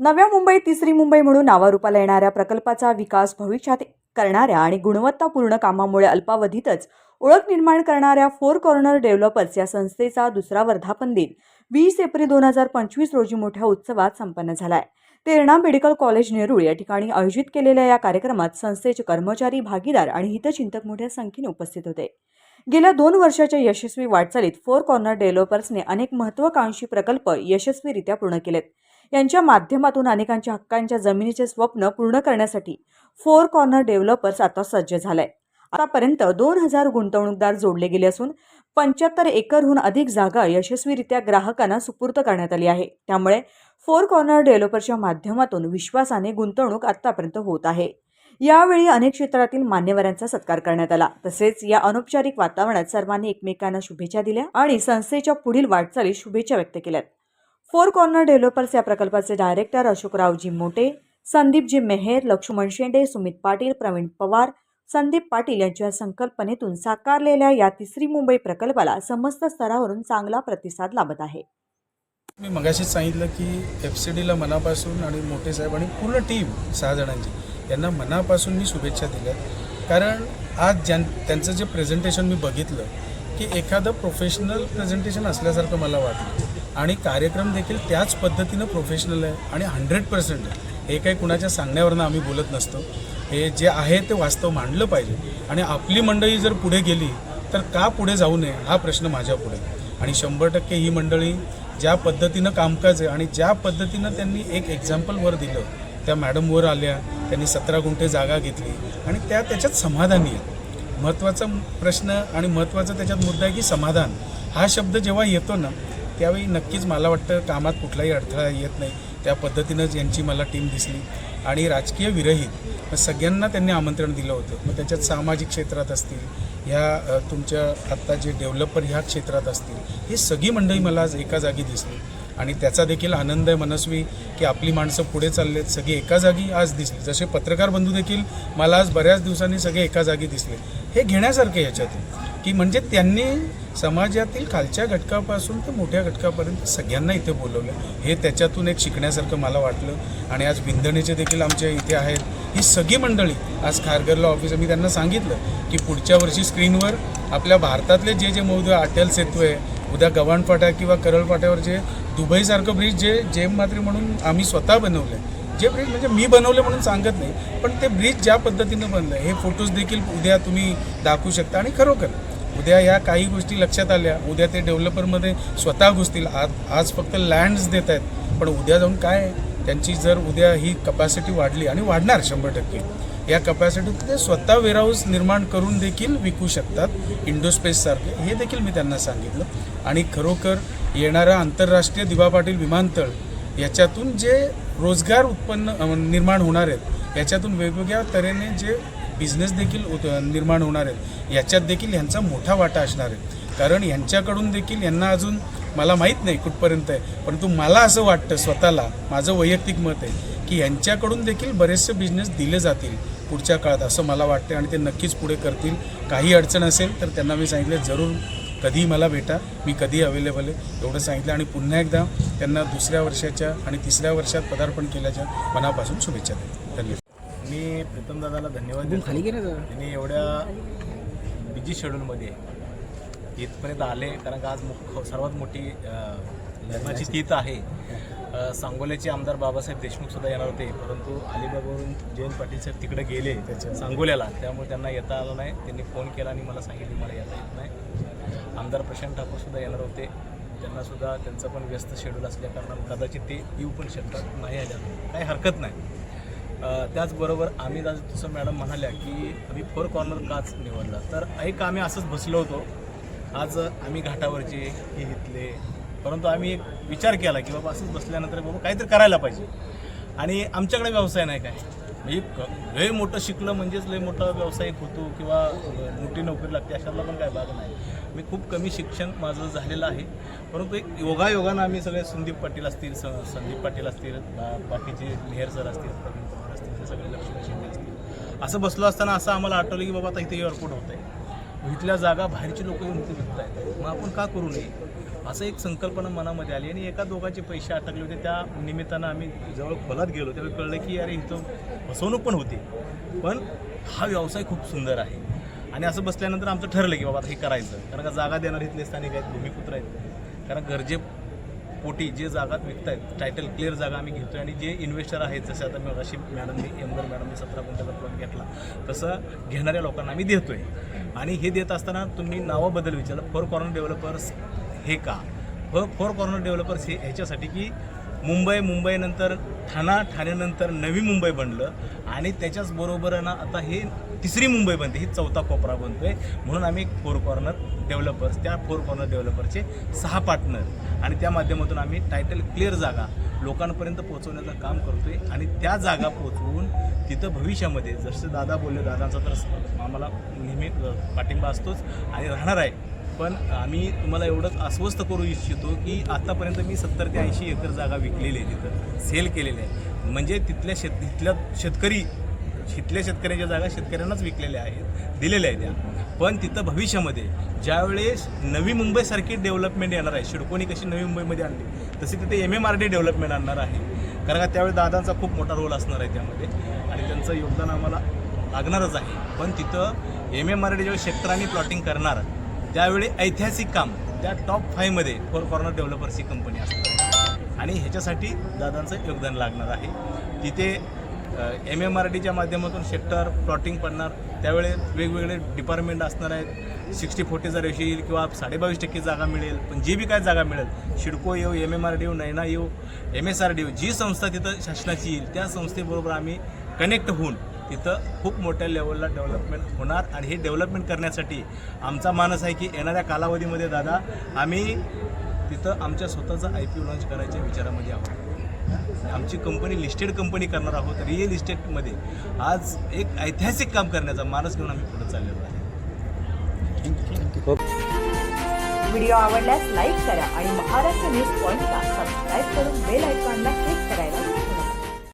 नव्या मुंबई तिसरी मुंबई म्हणून नावारूपाला येणाऱ्या प्रकल्पाचा विकास भविष्यात करणाऱ्या आणि गुणवत्तापूर्ण कामामुळे अल्पावधीतच ओळख निर्माण करणाऱ्या फोर कॉर्नर डेव्हलपर्स या संस्थेचा दुसरा वर्धापन दिन वीस एप्रिल दोन हजार पंचवीस रोजी मोठ्या उत्सवात संपन्न झालाय. तेरणा मेडिकल कॉलेज नेरूळ या ठिकाणी आयोजित केलेल्या या कार्यक्रमात संस्थेचे कर्मचारी भागीदार आणि हितचिंतक मोठ्या संख्येने उपस्थित होते. गेल्या दोन वर्षाच्या यशस्वी वाटचालीत फोर कॉर्नर डेव्हलपर्सने अनेक महत्वाकांक्षी प्रकल्प यशस्वीरित्या पूर्ण केलेत. यांच्या माध्यमातून अनेकांच्या हक्कांच्या जमिनीचे स्वप्न पूर्ण करण्यासाठी फोर कॉर्नर डेव्हलपर्स आता सज्ज झालाय. आतापर्यंत दोन हजार गुंतवणूकदार जोडले गेले असून पंच्याहत्तर एकरहून अधिक जागा यशस्वीरित्या ग्राहकांना सुपूर्त करण्यात आली आहे. त्यामुळे फोर कॉर्नर डेव्हलपरच्या माध्यमातून विश्वासाने गुंतवणूक आतापर्यंत होत आहे. यावेळी अनेक क्षेत्रातील मान्यवरांचा सत्कार करण्यात आला. तसेच या अनौपचारिक वातावरणात सर्वांनी एकमेकांना शुभेच्छा दिल्या आणि संस्थेच्या पुढील वाटचालीत शुभेच्छा व्यक्त केल्यात. फोर कॉर्नर डेव्हलपर्स या प्रकल्पाचे डायरेक्टर अशोकरावजी मोटे संदीपजी मेहेर लक्ष्मण शेंडे सुमित पाटील प्रवीण पवार संदीप पाटील यांच्या संकल्पनेतून साकारलेल्या या तिसरी मुंबई प्रकल्पाला समस्त स्तरावरून चांगला प्रतिसाद लाभत आहे. मी मगाशीच सांगितलं की एफ सी डीला मनापासून आणि मोठे साहेब आणि पूर्ण टीम सहा जणांची यांना मनापासून मी शुभेच्छा दिल्या. कारण आज ज्यां त्यांचं जे प्रेझेंटेशन मी बघितलं की एखादं प्रोफेशनल प्रेझेंटेशन असल्यासारखं मला वाटलं. आणि कार्यक्रम देखील त्याच पद्धतीनं प्रोफेशनल आहे आणि हंड्रेड पर्सेंट आहे. हे काही कुणाच्या सांगण्यावरनं आम्ही बोलत नसतो. हे जे आहे ते वास्तव मांडलं पाहिजे. आणि आपली मंडळी जर पुढे गेली तर का पुढे जाऊ नये हा प्रश्न माझ्या पुढे. आणि शंभर टक्के ही मंडळी ज्या पद्धतीनं कामकाज आहे आणि ज्या पद्धतीनं त्यांनी एक एक्झाम्पल वर दिलं त्या मॅडमवर आल्या त्यांनी सतरा गुंठे जागा घेतली आणि त्या त्याच्यात समाधानी आहेत. महत्त्वाचा प्रश्न आणि महत्त्वाचा त्याच्यात मुद्दा आहे की समाधान. हा शब्द जेव्हा येतो ना त्यावेळी नक्कीच मला वाटतं कामात कुठलाही अडथळा येत नाही. त्या पद्धतीनंच यांची मला टीम दिसली. आणि राजकीय विरहित सगळ्यांना त्यांनी आमंत्रण दिलं होतं. मग त्याच्यात सामाजिक क्षेत्रात असतील ह्या तुमच्या आत्ता जे डेव्हलपर ह्या क्षेत्रात असतील ही सगळी मंडळी मला आज एका जागी दिसली. आणि त्याचा देखील आनंद आहे मनस्वी की आपली माणसं पुढे चाललेत सगळी एका जागी आज दिसली. जसे पत्रकार बंधू देखील मला आज बऱ्याच दिवसांनी सगळे एका जागी दिसले. हे घेण्यासारखे याच्यातून. की म्हणजे त्यांनी समाजातील खालच्या घटकापासून ते मोठ्या घटकापर्यंत सगळ्यांना इथे बोलवलं. हे त्याच्यातून एक शिकण्यासारखं मला वाटलं. आणि आज विंधणीचे देखील आमच्या इथे आहेत. ही सगळी मंडळी आज खारघरला ऑफिस मी त्यांना सांगितलं की पुढच्या वर्षी स्क्रीनवर आपल्या भारतातले जे जे मौद अटल सेतू आहे उद्या गव्हाणफाटा किंवा करळपाट्यावर जे दुबईसारखं ब्रिज जे जेम मात्री म्हणून आम्ही स्वतः बनवलं जे ब्रिज म्हणजे मी बनवलं म्हणून सांगत नाही पण ते ब्रिज ज्या पद्धतीनं बनलं हे फोटोज देखील उद्या तुम्ही दाखवू शकता आणि खरोखर. उद्या या काही गोष्टी लक्षात आल्या उद्या ते डेव्हलपरमध्ये स्वतः घुसतील आज आज फक्त लँड्स देत आहेत पण उद्या जाऊन काय? त्यांची जर उद्या ही कपॅसिटी वाढली आणि वाढणार शंभर टक्के या कपॅसिटीत ते स्वतः वेअरहाऊस निर्माण करून देखील विकू शकतात इंडोस्पेससारखे हे देखील मी त्यांना सांगितलं. आणि खरोखर येणारा आंतरराष्ट्रीय दिवा पाटील विमानतळ याच्यातून जे रोजगार उत्पन्न निर्माण होणार आहेत. याच्यातून वेगवेगळ्या तऱ्हेने जे बिझनेस देखील उत- निर्माण होणार आहेत. याच्यात देखील ह्यांचा मोठा वाटा असणार आहे. कारण यांच्याकडून देखील यांना अजून मला माहीत नाही कुठपर्यंत आहे. परंतु मला असं वाटतं स्वतःला माझं वैयक्तिक मत आहे की यांच्याकडून देखील बरेचसे बिझनेस दिले जातील पुढच्या काळात असं मला वाटतं आणि ते नक्कीच पुढे करतील. काही अडचण असेल तर त्यांना मी सांगितलं जरूर कधीही मला भेटा. मी कधी अवेलेबल आहे. एवढं सांगितलं आणि पुन्हा एकदा त्यांना दुसऱ्या वर्षाच्या आणि तिसऱ्या वर्षात पदार्पण केल्याच्या मनापासून शुभेच्छा देतो. धन्यवाद. मी प्रीतम दादाला धन्यवाद. त्यांनी एवढ्या बिझी शेड्यूलमध्ये इथपर्यंत आले कारण का आज मुख सर्वात मोठी लग्नाची तीत आहे. सांगोल्याचे आमदार बाबासाहेब देशमुख सुद्धा येणार होते. परंतु अलिबागवरून जयंत पाटील साहेब तिकडे गेले त्याच्या सांगोल्याला. त्यामुळे त्यांना येता आलं नाही. त्यांनी फोन केला आणि मला सांगितलं मला येता येत नाही. आमदार प्रशांत ठाकूर सुद्धा येणार होते. त्यांना सुद्धा त्यांचं पण व्यस्त शेड्यूल असल्या कारणानं कदाचित ते येऊ पण शकतात नाही आल्या. काही हरकत नाही. त्याचबरोबर आम्ही आज जसं मॅडम म्हणाल्या की आम्ही फोर कॉर्नर काच निवडला. तर एक आम्ही असंच बसलो होतो. आज आम्ही घाटावरचे हे घेतले. परंतु आम्ही एक विचार केला की बाबा असंच बसल्यानंतर बाबा काहीतरी करायला पाहिजे. आणि आमच्याकडे व्यवसाय नाही काय. म्हणजे लय मोठं शिकलं म्हणजेच लय मोठा व्यावसायिक होतो किंवा मोठी नोकरी लागते अशातला पण काय भाग नाही. मी खूप कमी शिक्षण माझं झालेलं आहे. परंतु एक योगायोगानं आम्ही सगळे संदीप पाटील असतील स संदीप पाटील असतील बाकीचे मेहर सर असतील प्रवीण पवार असतील ते सगळे लक्ष्मी शिंदे असतील. असं बसलो असताना असं आम्हाला आठवलं की बाबा आता इथे एअरपोर्ट होत आहे इथल्या जागा बाहेरची लोक येऊन इथे विकत आहेत मग आपण का करू नये? असं एक संकल्पना मनामध्ये आली आणि एका दोघांचे पैसे अटकले होते. त्या निमित्तानं आम्ही जवळ खोलात गेलो. त्यावेळी कळलं की अरे इथं फसवणूक पण होती. पण हा व्यवसाय खूप सुंदर आहे. आणि असं बसल्यानंतर आमचं ठरलं की बाबा हे करायचं. कारण का जागा देणार इथले स्थानिक आहेत भूमिपुत्र आहेत. कारण गरजे पोटी जे जागा विकतायत टायटल क्लिअर जागा आम्ही घेतोय आणि जे इन्व्हेस्टर आहेत जसे आता मी अशी मॅडमनी एमगर मॅडमनी सतरा गुंठ्याचा प्लॉट घेतला. तसं घेणाऱ्या लोकांना आम्ही देतोय. आणि हे देत असताना तुम्ही नावाबद्दल विचारलं. फोर कॉर्नर डेव्हलपर्स हे का? फ फोर कॉर्नर डेव्हलपर्स हे ह्याच्यासाठी की मुंबई मुंबईनंतर ठाणा ठाण्यानंतर नवी मुंबई बनलं आणि त्याच्याचबरोबर ना आता हे तिसरी मुंबई बनते ही चौथा कोपरा बनतोय. म्हणून आम्ही फोर कॉर्नर डेव्हलपर्स त्या फोर कॉर्नर डेव्हलपरचे सहा पार्टनर आणि त्या माध्यमातून आम्ही टायटल क्लिअर जागा लोकांपर्यंत पोहोचवण्याचं काम करतोय आणि त्या जागा पोचवून तिथं भविष्यामध्ये जसं दादा बोलले दादांचा तर आम्हाला नेहमी पाठिंबा असतोच आणि राहणार आहे. पण आम्ही तुम्हाला एवढंच अस्वस्थ करू इच्छितो की आतापर्यंत मी सत्तर ते ऐंशी एकर जागा विकलेली आहे तिथं. सेल केलेली आहे. म्हणजे तिथल्या शेत तिथल्या शेतकरी तिथल्या शेतकऱ्याच्या जागा शेतकऱ्यांनाच विकलेल्या आहेत दिलेल्या आहेत त्या. पण तिथं भविष्यामध्ये ज्यावेळेस नवी मुंबईसारखी डेव्हलपमेंट येणार आहे शिडकोनी कशी नवी मुंबईमध्ये आणली तशी तिथे M M R D development आणणार आहे. कारण का त्यावेळी दादांचा खूप मोठा रोल असणार आहे त्यामध्ये. आणि त्यांचं योगदान आम्हाला लागणारच आहे. पण तिथं एम एम आर डी जेव्हा शेतकऱ्यांनी प्लॉटिंग करणार त्यावेळी ऐतिहासिक काम त्या टॉप फायमध्ये फोर कॉर्नर डेव्हलपर्सची कंपनी असणार आणि ह्याच्यासाठी दादांचं योगदान लागणार आहे. तिथे एम एम आर डीच्या माध्यमातून सेक्टर प्लॉटिंग पडणार. त्यावेळी वेगवेगळे डिपार्टमेंट असणार आहेत. सिक्स्टी फोर्टीचा रेशो येईल किंवा साडेबावीस टक्के जागा मिळेल. पण जे बी काय जागा मिळेल शिडको येऊ एम एम आर डी येऊ नैना येऊ एम एस आर डी येऊ जी संस्था तिथं शासनाची येईल त्या संस्थेबरोबर आम्ही कनेक्ट होऊन तिथं खूप मोठ्या लेवलला डेव्हलपमेंट होणार आणि हे डेव्हलपमेंट करण्यासाठी आमचा मानस आहे की येणाऱ्या कालावधीमध्ये दादा आम्ही तिथं आमच्या स्वतःचा आय पी ओ लॉन्च करायच्या विचारामध्ये आहोत. आमची कंपनी लिस्टेड कंपनी करणार आहोत रिअल इस्टेटमध्ये आज एक ऐतिहासिक काम करण्याचा मानस घेऊन आम्ही पुढे चाललेलो आहे. व्हिडिओ आवडल्यास लाईक करा आणि महाराष्ट्र न्यूज पॉईंटला सबस्क्राईब करून बेल आयकॉनला क्लिक करायला